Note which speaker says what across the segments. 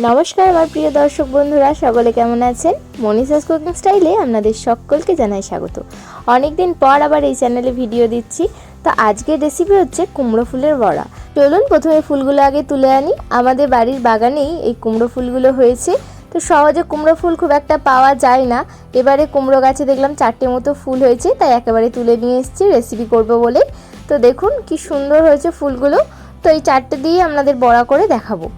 Speaker 1: নমস্কার আমার প্রিয় দর্শক বন্ধুরা, সকলে কেমন আছেন? মনীষাস কুকিং স্টাইলে আপনাদের সকলকে জানাই স্বাগত। অনেক দিন পর আবার এই চ্যানেলে ভিডিও দিচ্ছি। তো আজকের রেসিপি হচ্ছে কুমড়ো ফুলের বড়া। চলুন প্রথমে ফুলগুলো আগে তুলে আনি। আমাদের বাড়ির বাগানেই এই কুমড়ো ফুলগুলো হয়েছে। তো সহজে কুমড়ো ফুল খুব একটা পাওয়া যায় না। এবারে কুমড়ো গাছে দেখলাম চারটে মতো ফুল হয়েছে, তাই একেবারে তুলে নিয়ে এসেছি রেসিপি করব বলে। তো দেখুন কি সুন্দর হয়েছে ফুলগুলো। তো এই চারটে দিয়ে আপনাদের বড়া করে দেখাবো।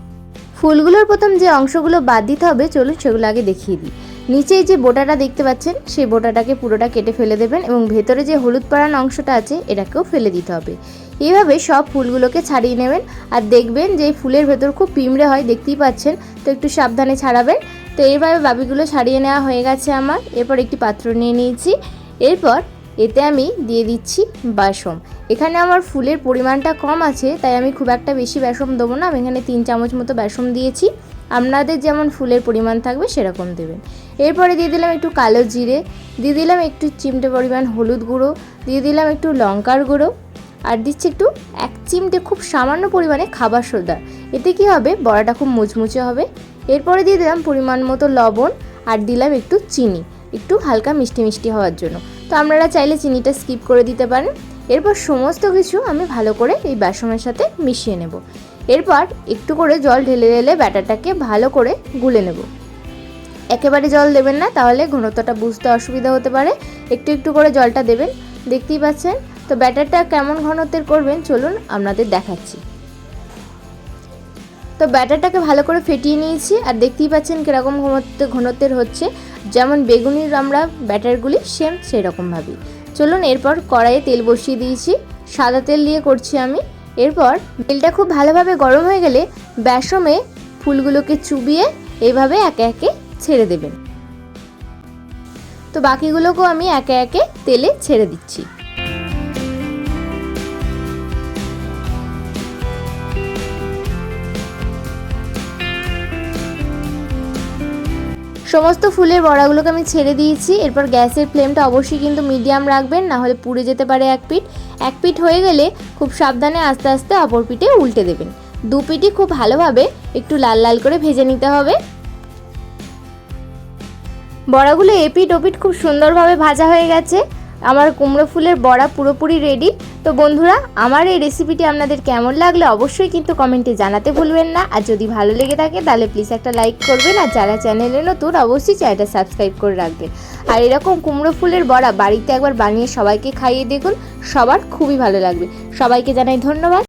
Speaker 1: ফুলগুলোর প্রথম যে অংশগুলো বাদ দিতে হবে, চলুন সেগুলো আগে দেখিয়ে দিই। নিচে যে বোটাটা দেখতে পাচ্ছেন, সেই বোটাটাকে পুরোটা কেটে ফেলে দেবেন এবং ভেতরে যে হলুদ পাড়ানো অংশটা আছে, এটাকেও ফেলে দিতে হবে। এইভাবে সব ফুলগুলোকে ছাড়িয়ে নেবেন আর দেখবেন যে ফুলের ভেতর খুব পিমড়ে হয়, দেখতেই পাচ্ছেন। তো একটু সাবধানে ছাড়াবেন। তো এইভাবে বাবিগুলো ছাড়িয়ে নেওয়া হয়ে গেছে আমার। এরপর একটি পাত্র নিয়ে নিয়েছি। এরপর এতে আমি দিয়ে দিচ্ছি বাসম এখানে আমার ফুলের পরিমাণটা কম আছে, তাই আমি খুব একটা বেশি বেসম দেবো না। আমি এখানে তিন চামচ মতো বেসম দিয়েছি। আপনাদের যেমন ফুলের পরিমাণ থাকবে, সেরকম দেবেন। এরপরে দিয়ে দিলাম একটু কালো জিরে, দিয়ে দিলাম একটু চিমটে পরিমাণ হলুদ গুঁড়ো, দিয়ে দিলাম একটু লঙ্কার গুঁড়ো, আর দিচ্ছি একটু এক চিমটে খুব সামান্য পরিমাণে খাবার সোডা। এতে কি হবে? বড়াটা খুব মুচমুচে হবে। এরপরে দিয়ে দিলাম পরিমাণ মতো লবণ, আর দিলাম একটু চিনি। একটু হালকা মিষ্টি মিষ্টি হওয়ার জন্য। তো আপনারা চাইলে চিনিটা স্কিপ করে দিতে পারেন। এরপর সমস্ত কিছু আমি ভালো করে এই বেসনের সাথে মিশিয়ে নেব। এরপর একটু করে জল ঢেলে ঢেলে ব্যাটারটাকে ভালো করে গুলে নেব। একেবারে জল দেবেন না, তাহলে ঘনত্বটা বুঝতে অসুবিধা হতে পারে। একটু একটু করে জলটা দেবেন। দেখতেই পাচ্ছেন? তো ব্যাটারটা কেমন ঘনত্বের করবেন, চলুন আপনাদের দেখাচ্ছি। তো ব্যাটারটাকে ভালো করে ফেটিয়ে নিয়েছি আর দেখতেই পাচ্ছেন কীরকম ঘনত্ব ঘনত্বের হচ্ছে। যেমন বেগুনির আমরা ব্যাটারগুলি সেম সেই রকমভাবেই চলুন এরপর কড়াইয়ে তেল বসিয়ে দিয়েছি। সাদা তেল দিয়ে করছি আমি। এরপর তেলটা খুব ভালোভাবে গরম হয়ে গেলে ব্যাসমে ফুলগুলোকে চুবিয়ে এইভাবে একে একে ছেড়ে দেবেন। তো বাকিগুলোকেও আমি একে একে তেলে ছেড়ে দিচ্ছি। সমস্ত ফুলের বড়াগুলোকে আমি ছেড়ে দিয়েছি। এরপর গ্যাসের ফ্লেমটা অবশ্যই কিন্তু মিডিয়াম রাখবেন, না হলে পুড়ে যেতে পারে এক পিঠ। এক পিঠ হয়ে গেলে খুব সাবধানে আস্তে আস্তে অপর পিঠে উল্টে দেবেন। দু পিঠই খুব ভালোভাবে একটু লাল লাল করে ভেজে নিতে হবে। বড়াগুলো এপিট ওপিট খুব সুন্দরভাবে ভাজা হয়ে গেছে। আমার কুমড়ো ফুলের বড়া পুরোপুরি রেডি তো বন্ধুরা, আমার এই রেসিপিটি আপনাদের কেমন লাগলে অবশ্যই কিন্তু কমেন্টে জানাতে ভুলবেন না। আর যদি ভালো লেগে থাকে, তাহলে প্লিজ একটা লাইক করবেন। আর যারা চ্যানেলে নতুন, অবশ্যই চ্যানেলটা সাবস্ক্রাইব করে রাখবেন। আর এরকম কুমড়ো ফুলের বড়া বাড়িতে একবার বানিয়ে সবাইকে খাইয়ে দেখুন, সবার খুবই ভালো লাগবে। সবাইকে জানাই ধন্যবাদ।